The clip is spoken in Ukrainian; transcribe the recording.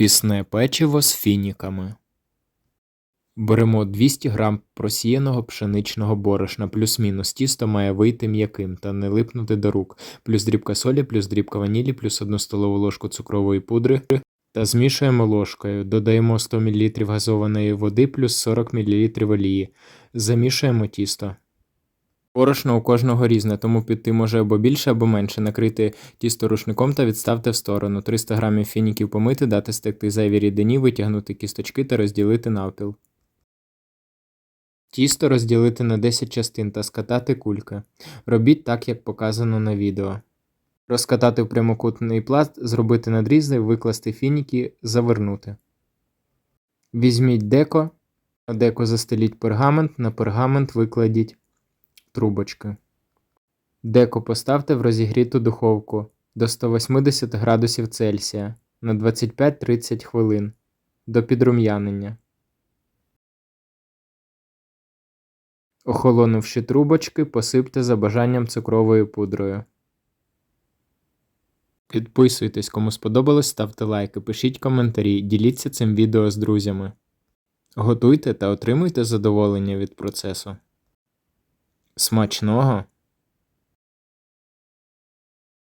Пісне печиво з фініками. Беремо 200 г просіяного пшеничного борошна, плюс-мінус тісто має вийти м'яким та не липнути до рук, плюс дрібка солі, плюс дрібка ванілі, плюс 1 столову ложку цукрової пудри та змішуємо ложкою. Додаємо 100 мл газованої води плюс 40 мл олії. Замішуємо тісто. Борошно у кожного різне, тому піти може або більше, або менше. Накрити тісто рушником та відставте в сторону. 300 г фініків помити, дати стекти зайві рідині, витягнути кісточки та розділити навпіл. Тісто розділити на 10 частин та скатати кульки. Робіть так, як показано на відео. Розкатати в прямокутний пласт, зробити надрізи, викласти фініки, завернути. Візьміть деко, на деко застеліть пергамент, на пергамент викладіть трубочки. Деко поставте в розігріту духовку до 180 градусів Цельсія на 25-30 хвилин до підрум'янення. Охолонувши трубочки, посипте за бажанням цукровою пудрою. Підписуйтесь, кому сподобалось, ставте лайки, пишіть коментарі, діліться цим відео з друзями. Готуйте та отримуйте задоволення від процесу. Смачного!